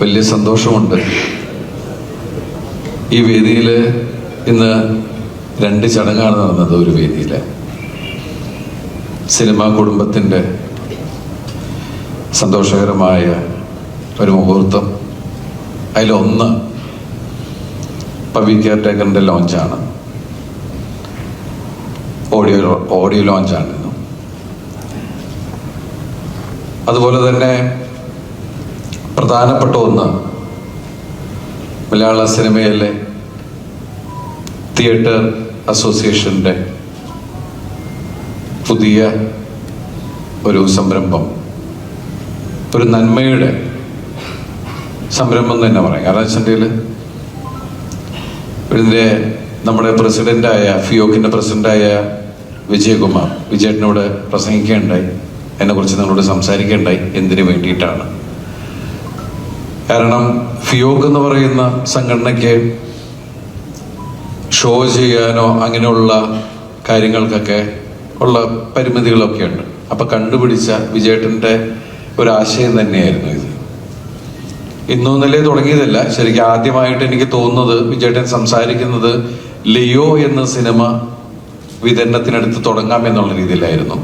വലിയ സന്തോഷമുണ്ട്. ഈ വേദിയിൽ ഇന്ന് രണ്ട് ചടങ്ങാണ് നടന്നത് ഒരു വേദിയിൽ സിനിമാ കുടുംബത്തിന്റെ സന്തോഷകരമായ ഒരു മുഹൂർത്തം. അതിലൊന്ന് പവി കെയർ ടേക്കറിന്റെ ലോഞ്ചാണ്. ഓഡിയോ ഓഡിയോ ലോഞ്ചാണ്. അതുപോലെ തന്നെ പ്രധാനപ്പെട്ട ഒന്ന്. മലയാള സിനിമയിലെ തിയേറ്റർ അസോസിയേഷന്റെ പുതിയ ഒരു സംരംഭം. ഒരു നന്മയുടെ സംരംഭം തന്നെ പറയാം. കാരണം വെച്ചിട്ടുണ്ടെങ്കിൽ ഇതിന്റെ നമ്മുടെ പ്രസിഡന്റായ ഫിയോക്കിന്റെ പ്രസിഡന്റായ വിജയകുമാർ വിജയേട്ടനോട് പ്രസംഗിക്കുകയുണ്ടായി എന്നെക്കുറിച്ച് നിങ്ങളോട് സംസാരിക്കേണ്ടായി. എന്തിനു വേണ്ടിയിട്ടാണ്? കാരണം ഫിയോക്ക് എന്ന് പറയുന്ന സംഘടനയ്ക്ക് ഷോ ചെയ്യാനോ അങ്ങനെയുള്ള കാര്യങ്ങൾക്കൊക്കെ ഉള്ള പരിമിതികളൊക്കെ ഉണ്ട് അപ്പൊ കണ്ടുപിടിച്ച വിജയേട്ടന്റെ ഒരാശയം തന്നെയായിരുന്നു ഇത്. ഇന്നും നിലയിൽ തുടങ്ങിയതല്ല. ശരിക്കും ആദ്യമായിട്ട് എനിക്ക് തോന്നുന്നത് വിജയേട്ടൻ സംസാരിക്കുന്നത് ലിയോ എന്ന സിനിമ വിതരണത്തിനടുത്ത് തുടങ്ങാം എന്നുള്ള രീതിയിലായിരുന്നു.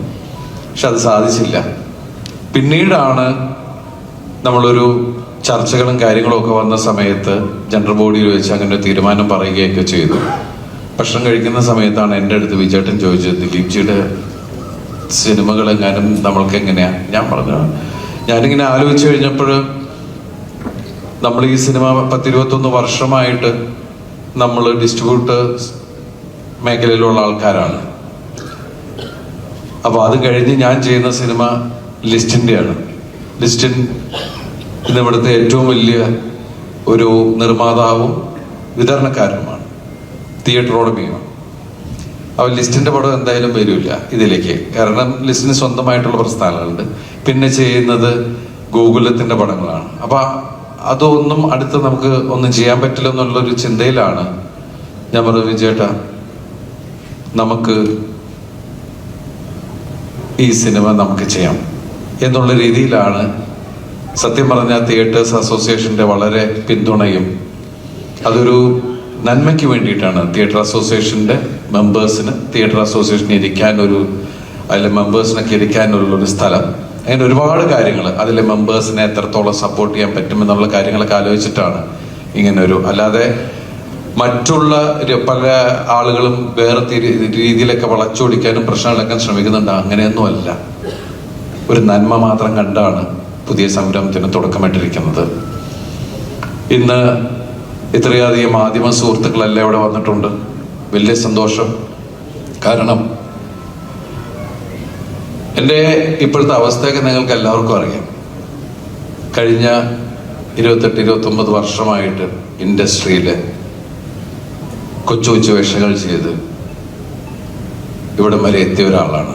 പക്ഷെ അത് സാധിച്ചില്ല. പിന്നീടാണ് നമ്മളൊരു ചർച്ചകളും കാര്യങ്ങളും ഒക്കെ വന്ന സമയത്ത് ജനറൽ ബോഡിയിൽ വെച്ച് അങ്ങനെ ഒരു തീരുമാനം പറയുകയൊക്കെ ചെയ്തു. ഭക്ഷണം കഴിക്കുന്ന സമയത്താണ് എന്റെ അടുത്ത് വിജേട്ടൻ ചോദിച്ചത് ദിലീപ്ജിയുടെ സിനിമകൾ എങ്ങാനും നമ്മൾക്ക് എങ്ങനെയാണ് ഞാൻ പറഞ്ഞു ഞാനിങ്ങനെ ആലോചിച്ച് കഴിഞ്ഞപ്പോൾ നമ്മൾ ഈ സിനിമ പത്തിരുപത്തൊന്ന് വർഷമായിട്ട് നമ്മൾ ഡിസ്ട്രിബ്യൂട്ടേഴ്സ് മേഖലയിലുള്ള ആൾക്കാരാണ്. അപ്പോൾ അത് കഴിഞ്ഞ് ഞാൻ ചെയ്യുന്ന സിനിമ ലിസ്റ്റിന്റെയാണ്. ലിസ്റ്റിൻ ഇന്ന് ഇവിടുത്തെ ഏറ്റവും വലിയ ഒരു നിർമ്മാതാവും വിതരണക്കാരനുമാണ്. തിയേറ്റർ ഉടമയുമാണ് അപ്പോൾ ലിസ്റ്റിന്റെ പടം എന്തായാലും വരില്ല ഇതിലേക്ക്. കാരണം ലിസ്റ്റിന് സ്വന്തമായിട്ടുള്ള പ്രസ്ഥാനങ്ങളുണ്ട് പിന്നെ ചെയ്യുന്നത് ഗൂഗിളത്തിന്റെ പടങ്ങളാണ്. അപ്പൊ അതൊന്നും അടുത്ത് നമുക്ക് ഒന്നും ചെയ്യാൻ പറ്റില്ല എന്നുള്ളൊരു ചിന്തയിലാണ് ഞാൻ പറഞ്ഞു വിജയേട്ട. നമുക്ക് ഈ സിനിമ നമുക്ക് ചെയ്യാം എന്നുള്ള രീതിയിലാണ് സത്യം പറഞ്ഞ തിയേറ്റേഴ്സ് അസോസിയേഷന്റെ വളരെ പിന്തുണയും അതൊരു നന്മയ്ക്ക് വേണ്ടിയിട്ടാണ് തിയേറ്റർ അസോസിയേഷന്റെ മെമ്പേഴ്സിന് തിയേറ്റർ അസോസിയേഷന് ഇരിക്കാൻ ഒരു അതിലെ മെമ്പേഴ്സിനൊക്കെ ഇരിക്കാനുള്ള ഒരു സ്ഥലം. അങ്ങനെ ഒരുപാട് കാര്യങ്ങൾ അതിലെ മെമ്പേഴ്സിനെ എത്രത്തോളം സപ്പോർട്ട് ചെയ്യാൻ പറ്റുമെന്നുള്ള കാര്യങ്ങളൊക്കെ ആലോചിച്ചിട്ടാണ് ഇങ്ങനെ ഒരു അല്ലാതെ മറ്റുള്ള പല ആളുകളും വേറെ രീതിയിലൊക്കെ വളച്ചൊടിക്കാനും പ്രശ്നങ്ങളൊക്കെ ശ്രമിക്കുന്നുണ്ട്. അങ്ങനെയൊന്നുമല്ല. ഒരു നന്മ മാത്രം കണ്ടാണ് പുതിയ സംരംഭത്തിന് തുടക്കമിട്ടിരിക്കുന്നത്. ഇന്ന് ഇത്രയധികം മാധ്യമ സുഹൃത്തുക്കളെല്ലാം ഇവിടെ വന്നിട്ടുണ്ട്. വലിയ സന്തോഷം. കാരണം എന്റെ ഇപ്പോഴത്തെ അവസ്ഥയൊക്കെ നിങ്ങൾക്ക് എല്ലാവർക്കും അറിയാം. കഴിഞ്ഞ ഇരുപത്തെട്ട് ഇരുപത്തൊമ്പത് വർഷമായിട്ട് ഇൻഡസ്ട്രിയിൽ കൊച്ചു കൊച്ചു വേഷങ്ങൾ ചെയ്ത് ഇവിടം വരെ എത്തിയ ഒരാളാണ്.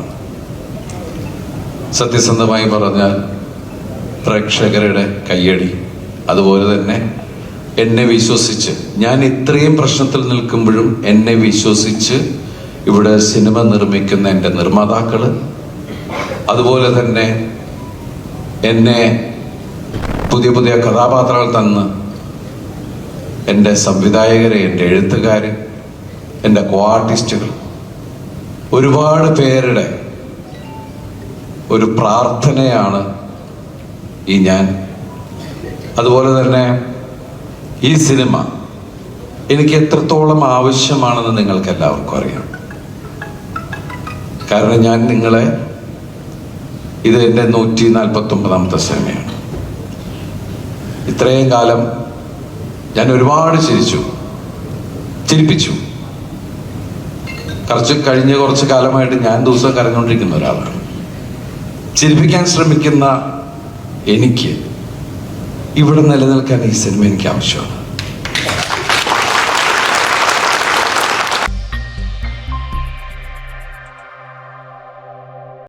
സത്യസന്ധമായി പറഞ്ഞാൽ പ്രേക്ഷകരുടെ കയ്യടി. അതുപോലെ തന്നെ എന്നെ വിശ്വസിച്ച്. ഞാൻ ഇത്രയും പ്രശ്നത്തിൽ നിൽക്കുമ്പോഴും എന്നെ വിശ്വസിച്ച് ഇവിടെ സിനിമ നിർമ്മിക്കുന്ന എന്റെ നിർമ്മാതാക്കൾ അതുപോലെ തന്നെ എന്നെ പുതിയ പുതിയ കഥാപാത്രങ്ങൾ തന്ന് എന്റെ സംവിധായകരെ എന്റെ എഴുത്തുകാർ എന്റെ കോ ആർട്ടിസ്റ്റുകൾ ഒരുപാട് പേരുടെ ഒരു പ്രാർത്ഥനയാണ് ഈ ഞാൻ. അതുപോലെ തന്നെ ഈ സിനിമ എനിക്ക് എത്രത്തോളം ആവശ്യമാണെന്ന് നിങ്ങൾക്ക് എല്ലാവർക്കും അറിയാം. കാരണം ഞാൻ നിങ്ങളെ ഇത് എന്റെ നൂറ്റി നാൽപ്പത്തി ഒമ്പതാമത്തെ സിനിമയാണ്. ഇത്രയും കാലം ഞാൻ ഒരുപാട് ചിരിച്ചു. ചിരിപ്പിച്ചു. കുറച്ച് കഴിഞ്ഞ കുറച്ച് കാലമായിട്ട് ഞാൻ ദിവസം കരഞ്ഞുകൊണ്ടിരിക്കുന്ന ഒരാളാണ്. ചിരിപ്പിക്കാൻ ശ്രമിക്കുന്ന എനിക്ക് ഇവിടെ നിലനിൽക്കാൻ ഈ സിനിമ എനിക്ക് ആവശ്യമാണ്.